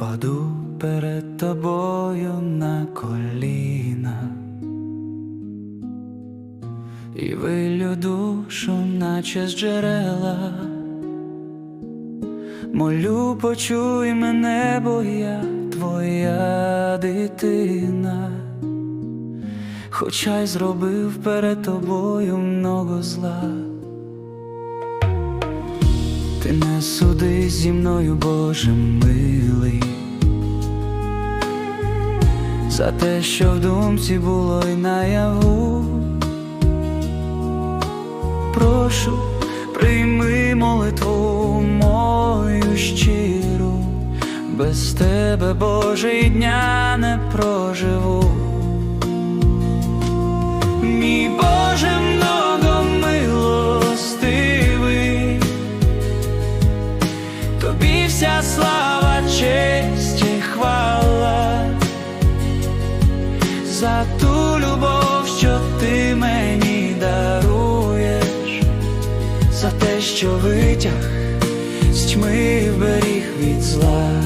впаду перед тобою на коліна і вилю душу, наче з джерела. Молю, почуй мене, бо я твоя дитина, хоча й зробив перед тобою много зла. Ти не суди зі мною, Боже милий, за те, що в думці було й наяву. Прошу, прийми молитву мою щиру, без тебе, Боже, і дня не проживу. Витяг з тьми беріг від зла.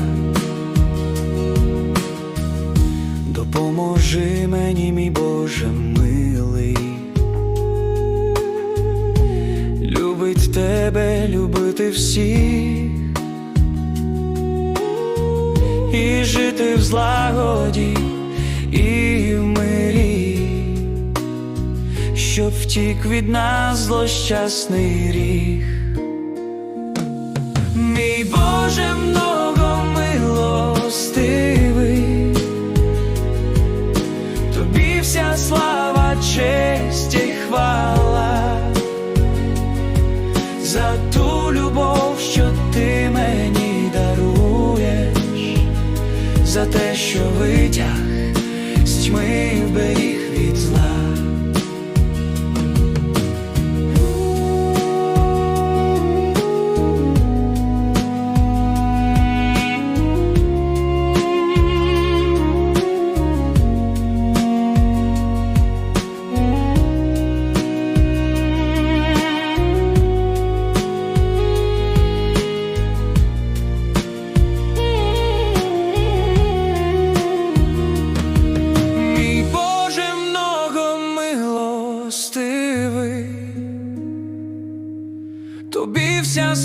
Допоможи мені, мій Боже милий, любить тебе, любити всіх і жити в злагоді і в мирі, щоб втік від нас злощасний ріг. Те, що витяг. З тьми вберіг милостивий, тобі вся слава.